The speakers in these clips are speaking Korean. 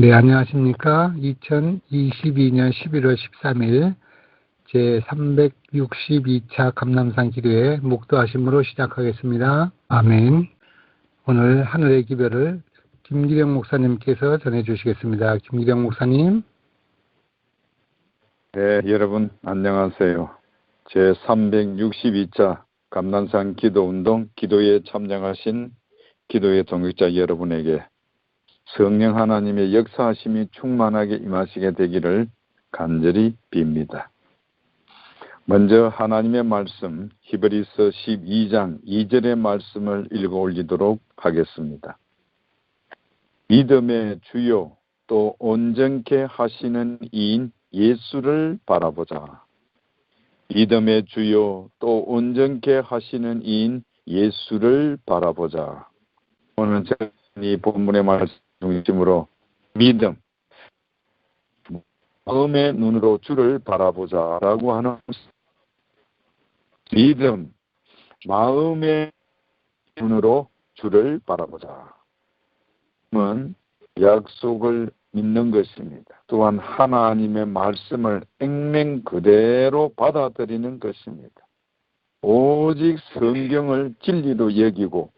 네, 안녕하십니까. 2022년 11월 13일 제362차 감남산 기도회 목도하심으로 시작하겠습니다. 아멘. 오늘 하늘의 기별을 김기령 목사님께서 전해주시겠습니다. 김기령 목사님. 네, 여러분 안녕하세요. 제362차 감난산 기도운동 기도에 참여하신 기도의 동역자 여러분에게 성령 하나님의 역사하심이 충만하게 임하시게 되기를 간절히 빕니다. 먼저 하나님의 말씀 히브리서 12장 2절의 말씀을 읽어 올리도록 하겠습니다. 믿음의 주요 또 온전케 하시는 이인 예수를 바라보자. 믿음의 주요 또 온전케 하시는 이인 예수를 바라보자. 오늘 이 본문의 말씀 중심으로 믿음, 마음의 눈으로 주를 바라보자라고 하는 믿음, 마음의 눈으로 주를 바라보자. 은 약속을 믿는 것입니다. 또한 하나님의 말씀을 액면 그대로 받아들이는 것입니다. 오직 성경을 진리로 여기고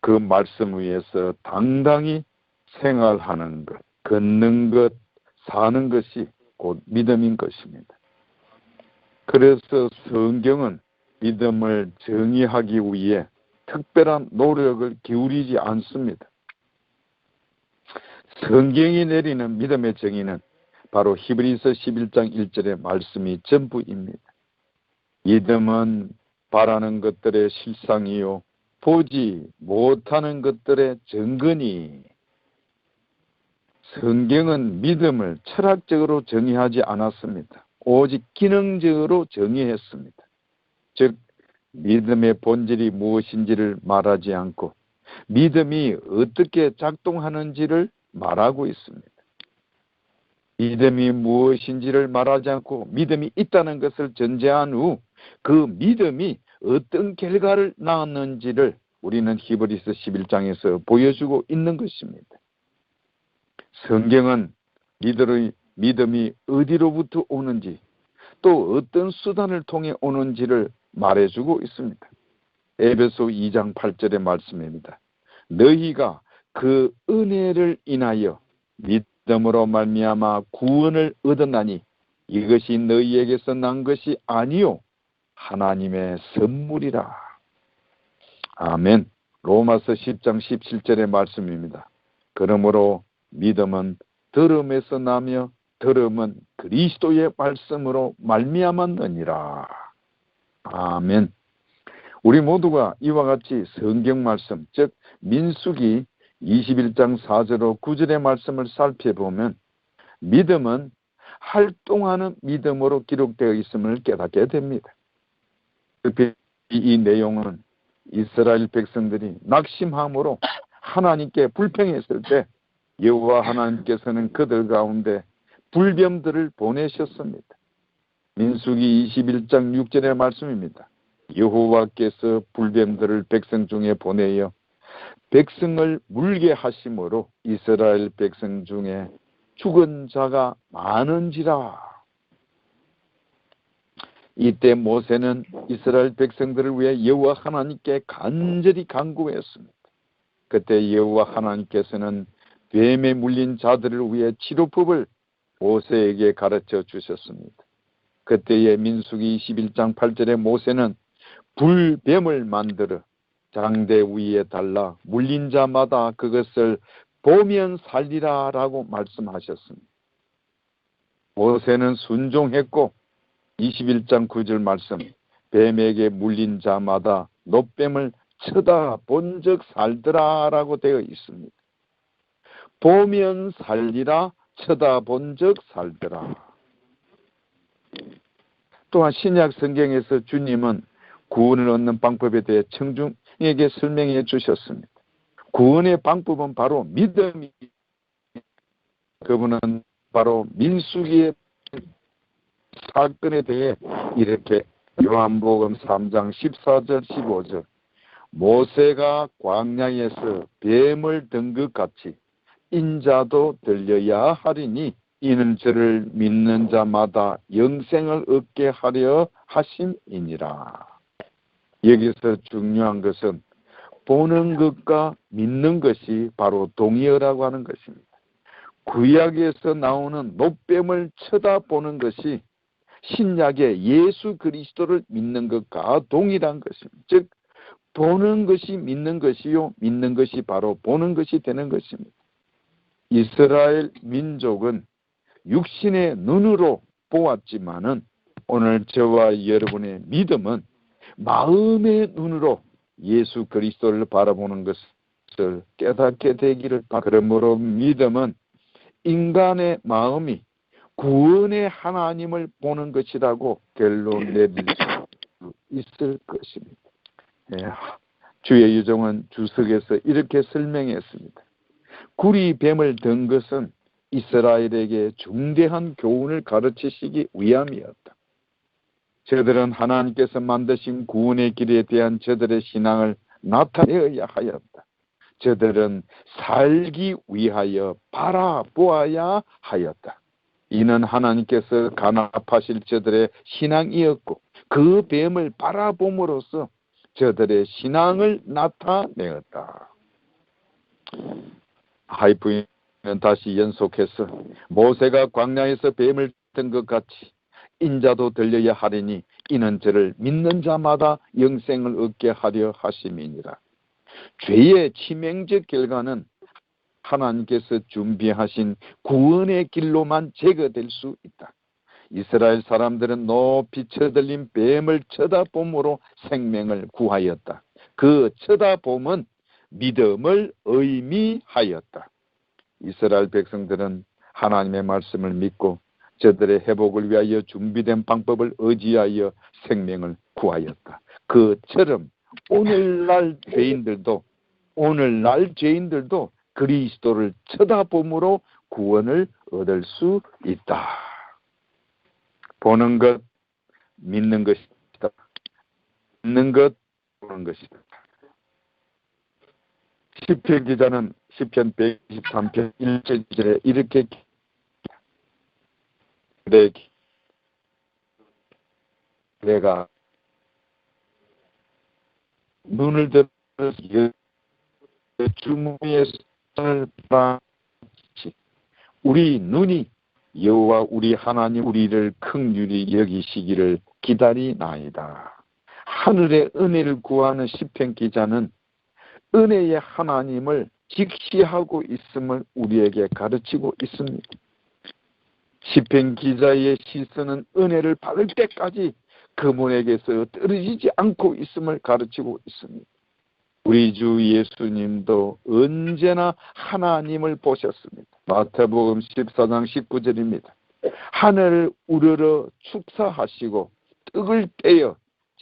그 말씀 위에서 당당히 생활하는 것, 걷는 것, 사는 것이 곧 믿음인 것입니다. 그래서 성경은 믿음을 정의하기 위해 특별한 노력을 기울이지 않습니다. 성경이 내리는 믿음의 정의는 바로 히브리서 11장 1절의 말씀이 전부입니다. 믿음은 바라는 것들의 실상이요 보지 못하는 것들의 증거니 성경은 믿음을 철학적으로 정의하지 않았습니다. 오직 기능적으로 정의했습니다. 즉 믿음의 본질이 무엇인지를 말하지 않고 믿음이 어떻게 작동하는지를 말하고 있습니다. 믿음이 무엇인지를 말하지 않고 믿음이 있다는 것을 전제한 후 그 믿음이 어떤 결과를 낳았는지를 우리는 히브리서 11장에서 보여주고 있는 것입니다. 성경은 믿음의, 믿음이 어디로부터 오는지 또 어떤 수단을 통해 오는지를 말해주고 있습니다. 에베소 2장 8절의 말씀입니다. 너희가 그 은혜를 인하여 믿음으로 말미암아 구원을 얻었나니 이것이 너희에게서 난 것이 아니요 하나님의 선물이라. 아멘. 로마서 10장 17절의 말씀입니다. 그러므로 믿음은 들음에서 나며 들음은 그리스도의 말씀으로 말미암았느니라. 아멘. 우리 모두가 이와 같이 성경 말씀, 즉 민수기 21장 4절로 9절의 말씀을 살펴보면 믿음은 활동하는 믿음으로 기록되어 있음을 깨닫게 됩니다. 이 내용은 이스라엘 백성들이 낙심함으로 하나님께 불평했을 때 여호와 하나님께서는 그들 가운데 불뱀들을 보내셨습니다. 민수기 21장 6절의 말씀입니다. 여호와께서 불뱀들을 백성 중에 보내어 백성을 물게 하심으로 이스라엘 백성 중에 죽은 자가 많은지라. 이때 모세는 이스라엘 백성들을 위해 여호와 하나님께 간절히 간구했습니다. 그때 여호와 하나님께서는 뱀에 물린 자들을 위해 치료법을 모세에게 가르쳐 주셨습니다. 그때의 민수기 21장 8절에 모세는 불뱀을 만들어 장대 위에 달라 물린 자마다 그것을 보면 살리라 라고 말씀하셨습니다. 모세는 순종했고 21장 9절 말씀 뱀에게 물린 자마다 노뱀을 쳐다본 적 살더라 라고 되어 있습니다. 보면 살리라 쳐다본 적 살더라. 또한 신약 성경에서 주님은 구원을 얻는 방법에 대해 청중에게 설명해 주셨습니다. 구원의 방법은 바로 믿음이 그분은 바로 민수기의 사건에 대해 이렇게 요한복음 3장 14절 15절 모세가 광야에서 뱀을 든 것 같이 인자도 들려야 하리니 이는 저를 믿는 자마다 영생을 얻게 하려 하심이니라. 여기서 중요한 것은 보는 것과 믿는 것이 바로 동의어라고 하는 것입니다. 구약에서 나오는 노뱀을 쳐다보는 것이 신약의 예수 그리스도를 믿는 것과 동일한 것입니다. 즉 보는 것이 믿는 것이요 믿는 것이 바로 보는 것이 되는 것입니다. 이스라엘 민족은 육신의 눈으로 보았지만은 오늘 저와 여러분의 믿음은 마음의 눈으로 예수 그리스도를 바라보는 것을 깨닫게 되기를 바 그러므로 믿음은 인간의 마음이 구원의 하나님을 보는 것이라고 결론 내릴 수 있을 것입니다. 예, 주의 유정은 주석에서 이렇게 설명했습니다. 구리 뱀을 든 것은 이스라엘에게 중대한 교훈을 가르치시기 위함이었다. 저들은 하나님께서 만드신 구원의 길에 대한 저들의 신앙을 나타내어야 하였다. 저들은 살기 위하여 바라보아야 하였다. 이는 하나님께서 간합하실 저들의 신앙이었고 그 뱀을 바라봄으로써 저들의 신앙을 나타내었다. 하이프는 다시 연속해서 모세가 광야에서 뱀을 든 것 같이 인자도 들려야 하리니 이는 저를 믿는 자마다 영생을 얻게 하려 하심이니라. 죄의 치명적 결과는 하나님께서 준비하신 구원의 길로만 제거될 수 있다. 이스라엘 사람들은 높이 쳐들린 뱀을 쳐다봄으로 생명을 구하였다. 그 쳐다봄은 믿음을 의미하였다. 이스라엘 백성들은 하나님의 말씀을 믿고 저들의 회복을 위하여 준비된 방법을 의지하여 생명을 구하였다. 그처럼 오늘날 죄인들도 오늘날 죄인들도 그리스도를 쳐다봄으로 구원을 얻을 수 있다. 보는 것, 믿는 것이다. 믿는 것, 보는 것이다. 시편 기자는 시편 123편 1절에 이렇게 내 내가 눈을 들어 주무의 손을 바라지 우리 눈이 여호와 우리 하나님 우리를 긍휼히 여기시기를 기다리나이다. 하늘의 은혜를 구하는 시편 기자는 은혜의 하나님을 직시하고 있음을 우리에게 가르치고 있습니다. 시편 기자의 시선은 은혜를 받을 때까지 그분에게서 떨어지지 않고 있음을 가르치고 있습니다. 우리 주 예수님도 언제나 하나님을 보셨습니다. 마태복음 14장 19절입니다. 하늘을 우러러 축사하시고 떡을 떼어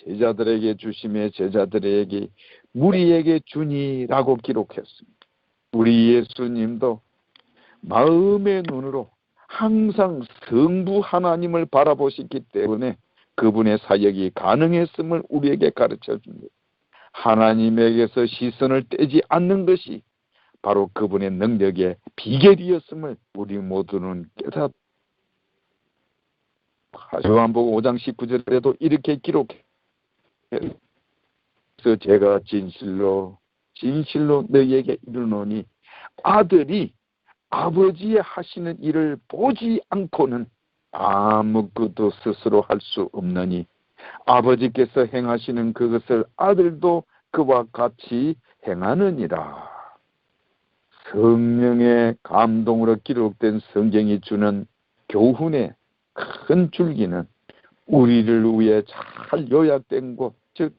제자들에게 주심에 제자들에게 무리에게 주니라고 기록했습니다. 우리 예수님도 마음의 눈으로 항상 성부 하나님을 바라보시기 때문에 그분의 사역이 가능했음을 우리에게 가르쳐 줍니다. 하나님에게서 시선을 떼지 않는 것이 바로 그분의 능력의 비결이었음을 우리 모두는 깨닫 요한복음 5장 19절에도 이렇게 기록해 그래서 제가 진실로 진실로 너희에게 이르노니 아들이 아버지의 하시는 일을 보지 않고는 아무것도 스스로 할 수 없느니 아버지께서 행하시는 그것을 아들도 그와 같이 행하느니라. 성령의 감동으로 기록된 성경이 주는 교훈의 큰 줄기는 우리를 위해 잘 요약된 곳, 즉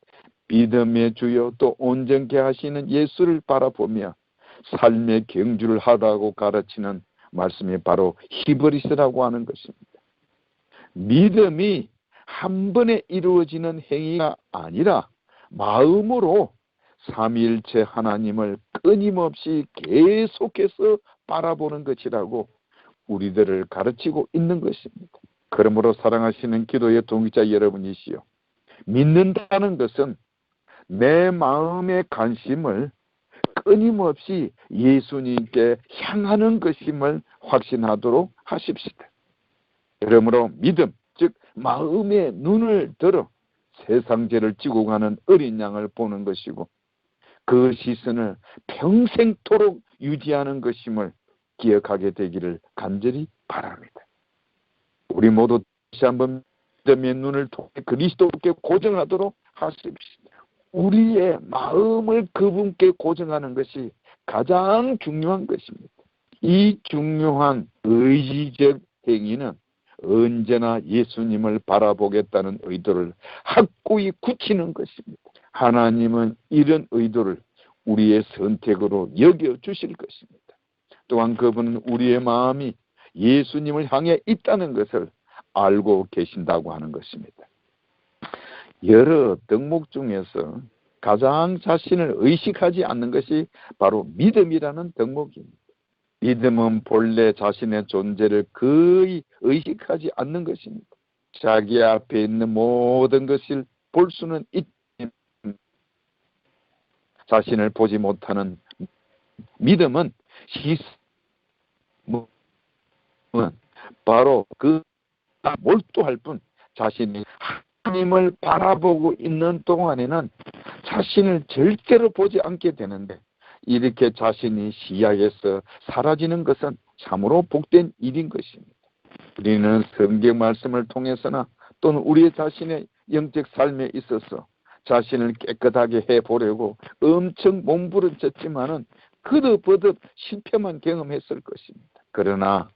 믿음의 주요 또 온전케 하시는 예수를 바라보며 삶의 경주를 하다고 가르치는 말씀이 바로 히브리스라고 하는 것입니다. 믿음이 한 번에 이루어지는 행위가 아니라 마음으로 삼위일체 하나님을 끊임없이 계속해서 바라보는 것이라고 우리들을 가르치고 있는 것입니다. 그러므로 사랑하시는 기도의 동기자 여러분이시여 믿는다는 것은 내 마음의 관심을 끊임없이 예수님께 향하는 것임을 확신하도록 하십시오. 그러므로 믿음, 즉 마음의 눈을 들어 세상죄를 지고 가는 어린 양을 보는 것이고 그 시선을 평생토록 유지하는 것임을 기억하게 되기를 간절히 바랍니다. 우리 모두 다시 한번 믿음의 눈을 통해 그리스도께 고정하도록 하십시오. 우리의 마음을 그분께 고정하는 것이 가장 중요한 것입니다. 이 중요한 의지적 행위는 언제나 예수님을 바라보겠다는 의도를 확고히 굳히는 것입니다. 하나님은 이런 의도를 우리의 선택으로 여겨 주실 것입니다. 또한 그분은 우리의 마음이 예수님을 향해 있다는 것을 알고 계신다고 하는 것입니다. 여러 덕목 중에서 가장 자신을 의식하지 않는 것이 바로 믿음이라는 덕목입니다. 믿음은 본래 자신의 존재를 거의 의식하지 않는 것입니다. 자기 앞에 있는 모든 것을 볼 수는 있지만 자신을 보지 못하는 믿음은 시스는 바로 그 몰두할 뿐 자신이 하나님을 바라보고 있는 동안에는 자신을 절대로 보지 않게 되는데 이렇게 자신이 시야에서 사라지는 것은 참으로 복된 일인 것입니다. 우리는 성경 말씀을 통해서나 또는 우리 자신의 영적 삶에 있어서 자신을 깨끗하게 해보려고 엄청 몸부림쳤지만은 그득버득 실패만 경험했을 것입니다. 그러나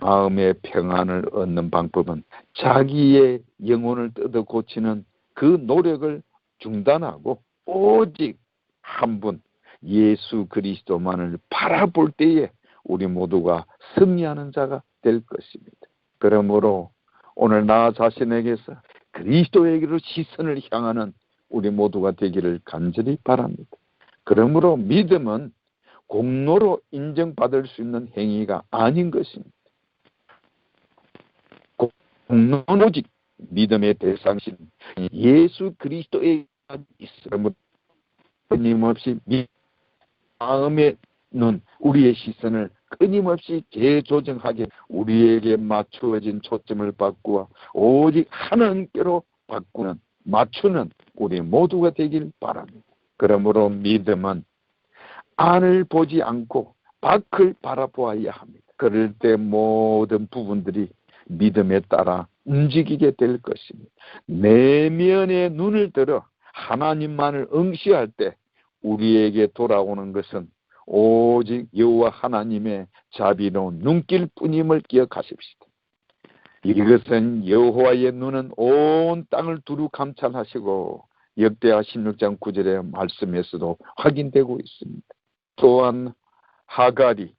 마음의 평안을 얻는 방법은 자기의 영혼을 뜯어 고치는 그 노력을 중단하고 오직 한 분 예수 그리스도만을 바라볼 때에 우리 모두가 승리하는 자가 될 것입니다. 그러므로 오늘 나 자신에게서 그리스도에게로 시선을 향하는 우리 모두가 되기를 간절히 바랍니다. 그러므로 믿음은 공로로 인정받을 수 있는 행위가 아닌 것입니다. 공로는 오직 믿음의 대상신 예수 그리스도에 있으므로 끊임없이 마음의 눈, 우리의 시선을 끊임없이 재조정하게 우리에게 맞추어진 초점을 바꾸어 오직 하나님께로 바꾸는 맞추는 우리 모두가 되길 바랍니다. 그러므로 믿음은 안을 보지 않고 밖을 바라보아야 합니다. 그럴 때 모든 부분들이 믿음에 따라 움직이게 될 것입니다. 내면의 눈을 들어 하나님만을 응시할 때 우리에게 돌아오는 것은 오직 여호와 하나님의 자비로운 눈길뿐임을 기억하십시오. 이것은 여호와의 눈은 온 땅을 두루 감찰하시고 역대하 16장 9절의 말씀에서도 확인되고 있습니다. 또한 하갈이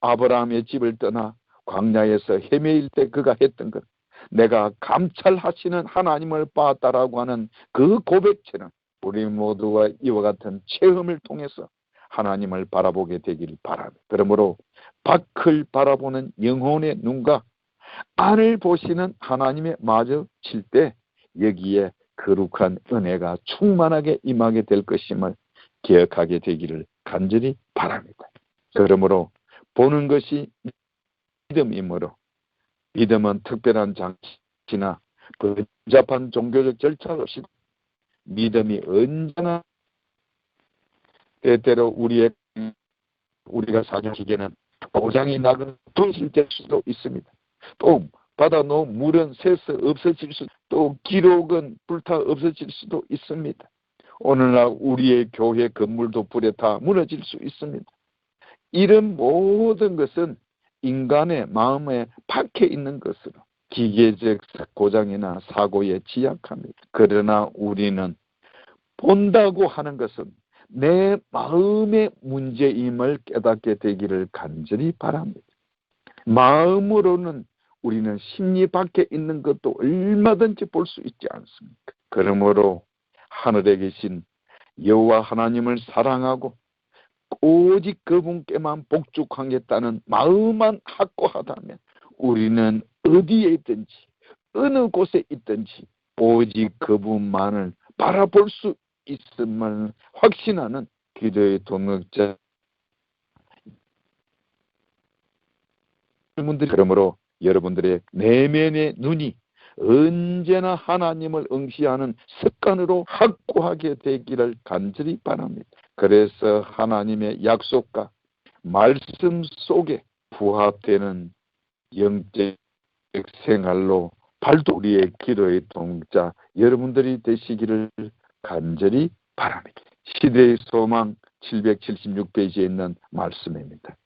아브라함의 집을 떠나 광야에서 헤매일 때 그가 했던 것 내가 감찰하시는 하나님을 봤다라고 하는 그 고백처럼 우리 모두가 이와 같은 체험을 통해서 하나님을 바라보게 되길 바랍니다. 그러므로 밖을 바라보는 영혼의 눈과 안을 보시는 하나님의 마주 칠 때 여기에 거룩한 은혜가 충만하게 임하게 될 것임을 기억하게 되기를 간절히 바랍니다. 그러므로 보는 것이 믿음이므로 믿음은 특별한 장치나 근접한 종교적 절차 없이 믿음이 언제나 때때로 우리의 우리가 사정하기에는 도장이 나거나 분실될 수도 있습니다. 또 바다 놓은 물은 새서 없어질 수, 또 기록은 불타 없어질 수도 있습니다. 오늘날 우리의 교회 건물도 불에 다 무너질 수 있습니다. 이런 모든 것은 인간의 마음에 박혀 있는 것으로 기계적 고장이나 사고에 취약합니다. 그러나 우리는 본다고 하는 것은 내 마음의 문제임을 깨닫게 되기를 간절히 바랍니다. 마음으로는 우리는 심리 밖에 있는 것도 얼마든지 볼 수 있지 않습니까? 그러므로 하늘에 계신 여호와 하나님을 사랑하고 오직 그분께만 복죽하겠다는 마음만 확고하다면 우리는 어디에 있든지 어느 곳에 있든지 오직 그분만을 바라볼 수 있음을 확신하는 기도의 동력자. 분들이 그러므로 여러분들의 내면의 눈이 언제나 하나님을 응시하는 습관으로 확고하게 되기를 간절히 바랍니다. 그래서 하나님의 약속과 말씀 속에 부합되는 영적 생활로 발도 우리의 기도의 동자 여러분들이 되시기를 간절히 바랍니다. 시대의 소망 776페이지에 있는 말씀입니다.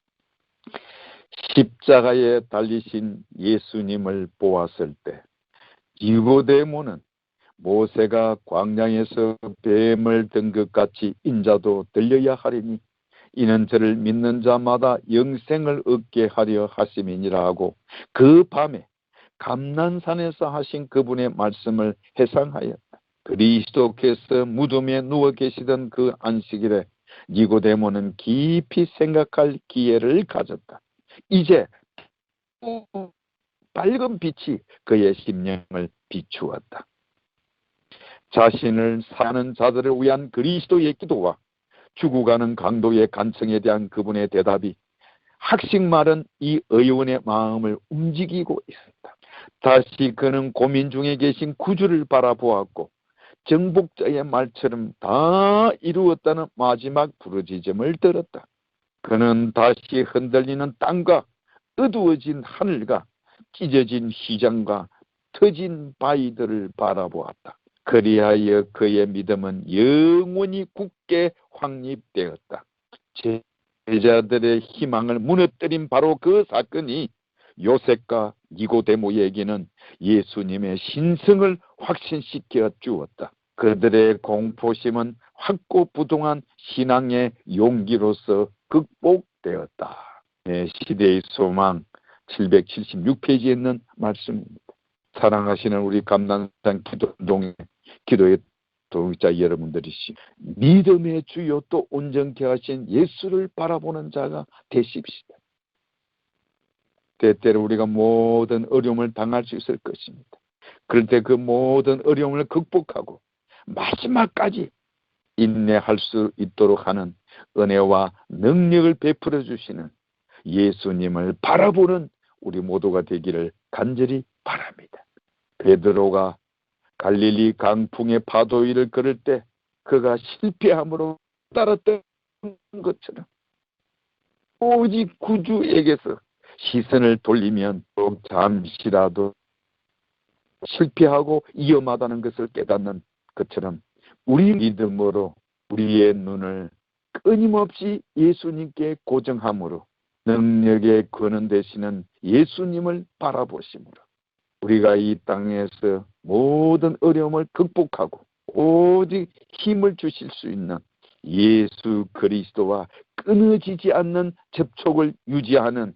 십자가에 달리신 예수님을 보았을 때 니고데모는 모세가 광야에서 뱀을 든 것 같이 인자도 들려야 하리니 이는 저를 믿는 자마다 영생을 얻게 하려 하심이니라 하고 그 밤에 감난산에서 하신 그분의 말씀을 해상하였다. 그리스도께서 무덤에 누워 계시던 그 안식일에 니고데모는 깊이 생각할 기회를 가졌다. 이제 밝은 빛이 그의 심령을 비추었다. 자신을 사는 자들을 위한 그리스도의 기도와 죽어가는 강도의 간청에 대한 그분의 대답이 학식 말은 이 의원의 마음을 움직이고 있었다. 다시 그는 고민 중에 계신 구주를 바라보았고 정복자의 말처럼 다 이루었다는 마지막 부르짖음을 들었다. 그는 다시 흔들리는 땅과 어두워진 하늘과 찢어진 시장과 터진 바위들을 바라보았다. 그리하여 그의 믿음은 영원히 굳게 확립되었다. 제자들의 희망을 무너뜨린 바로 그 사건이 요셉과 니고데모에게는 예수님의 신성을 확신시켜 주었다. 그들의 공포심은 확고부동한 신앙의 용기로서 극복되었다. 네, 시대의 소망 776페이지에 있는 말씀입니다. 사랑하시는 우리 감난산 기도동의 기도의 동자 여러분들이시 믿음의 주요 또 온전케 하신 예수를 바라보는 자가 되십시다. 때때로 우리가 모든 어려움을 당할 수 있을 것입니다. 그럴 때 그 모든 어려움을 극복하고 마지막까지 인내할 수 있도록 하는 은혜와 능력을 베풀어 주시는 예수님을 바라보는 우리 모두가 되기를 간절히 바랍니다. 베드로가 갈릴리 강풍의 파도 위를 걸을 때 그가 실패함으로 따랐던 것처럼 오직 구주에게서 시선을 돌리면 꼭 잠시라도 실패하고 위험하다는 것을 깨닫는 것처럼 우리 믿음으로 우리의 눈을 끊임없이 예수님께 고정함으로 능력의 근원 되시는 예수님을 바라보심으로 우리가 이 땅에서 모든 어려움을 극복하고 오직 힘을 주실 수 있는 예수 그리스도와 끊어지지 않는 접촉을 유지하는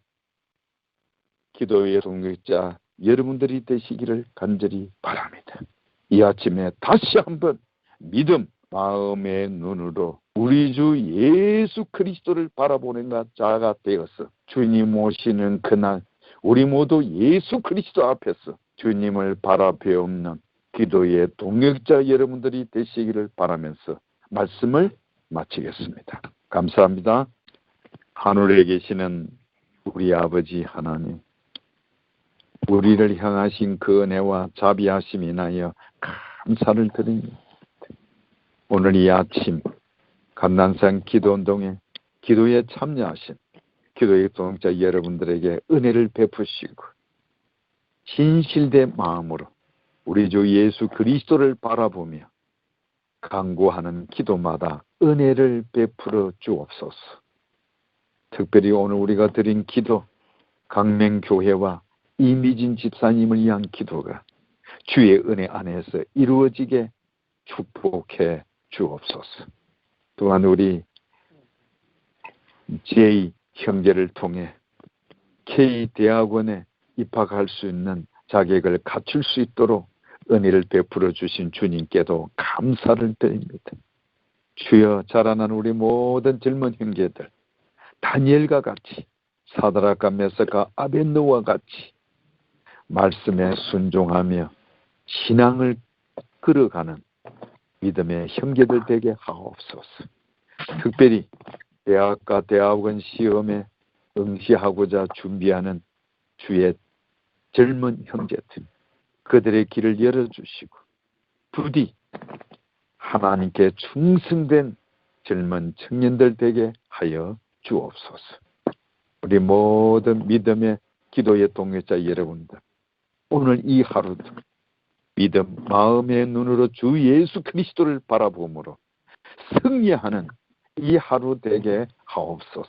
기도의 동역자 여러분들이 되시기를 간절히 바랍니다. 이 아침에 다시 한번 믿음, 마음의 눈으로 우리 주 예수 그리스도를 바라보는 자가 되어서 주님 오시는 그날 우리 모두 예수 그리스도 앞에서 주님을 바라배옵는 기도의 동역자 여러분들이 되시기를 바라면서 말씀을 마치겠습니다. 감사합니다. 하늘에 계시는 우리 아버지 하나님, 우리를 향하신 그 은혜와 자비하심 인하여 감사를 드립니다. 오늘 이 아침 감난산 기도운동에 기도에 참여하신 기도의 동역자 여러분들에게 은혜를 베푸시고 진실된 마음으로 우리 주 예수 그리스도를 바라보며 강구하는 기도마다 은혜를 베풀어 주옵소서. 특별히 오늘 우리가 드린 기도 강맹교회와 이미진 집사님을 위한 기도가 주의 은혜 안에서 이루어지게 축복해 주옵소서. 또한 우리 J 형제를 통해 K 대학원에 입학할 수 있는 자격을 갖출 수 있도록 은혜를 베풀어 주신 주님께도 감사를 드립니다. 주여 자라난 우리 모든 젊은 형제들 다니엘과 같이 사드락과 메스가 아벤노와 같이 말씀에 순종하며 신앙을 끌어가는 믿음의 형제들 되게 하옵소서. 특별히 대학과 대학원 시험에 응시하고자 준비하는 주의 젊은 형제들 그들의 길을 열어주시고 부디 하나님께 충성된 젊은 청년들 되게 하여 주옵소서. 우리 모든 믿음의 기도의 동역자 여러분들 오늘 이 하루도 믿음 마음의 눈으로 주 예수 그리스도를 바라보므로 승리하는 이 하루 되게 하옵소서.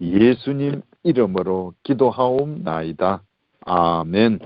예수님 이름으로 기도하옵나이다. 아멘.